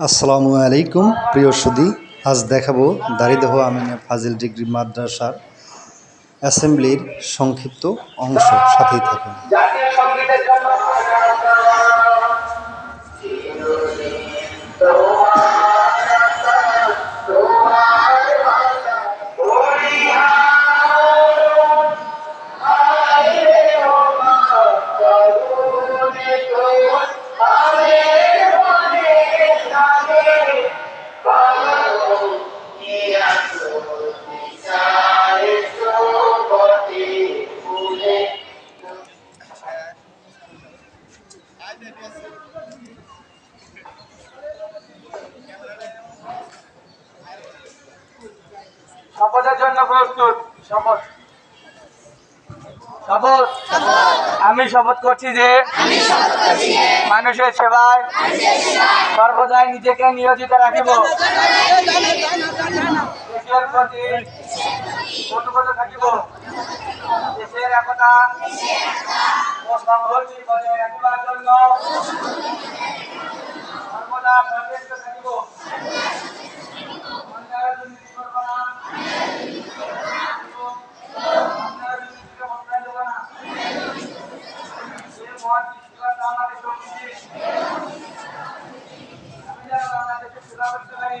আসসালামু আলাইকুম, প্রিয় সুদী। আজ দেখাবো দারিদহ আমিনা ফাজিল ডিগ্রি মাদ্রাসার অ্যাসেম্বলির সংক্ষিপ্ত অংশ। সাথেই থাকুন। শপথের জন্য প্রস্তুত, শপথ। শপথ। আমি শপথ করছি যে মানুষের সেবায় সর্বদাই নিজেকে নিয়োজিত রাখিব। দেশের প্রতি থাকিব। দেশের একতা ও সংহতি বজায় রাখিবার জন্য সর্বদা সচেষ্ট থাকিব অন্যায় দুর্নীতি করব না অন্যায় দুর্নীতিকে মন্ত্রায় দেব না এই মহান বিশ্বকাপ আমাদের সঙ্গী আমি যেন বাংলাদেশের সেবা করতে পারি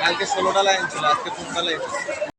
কালকে ষোলোটা লাইন ছিল আজকে পনেরোটা লাইন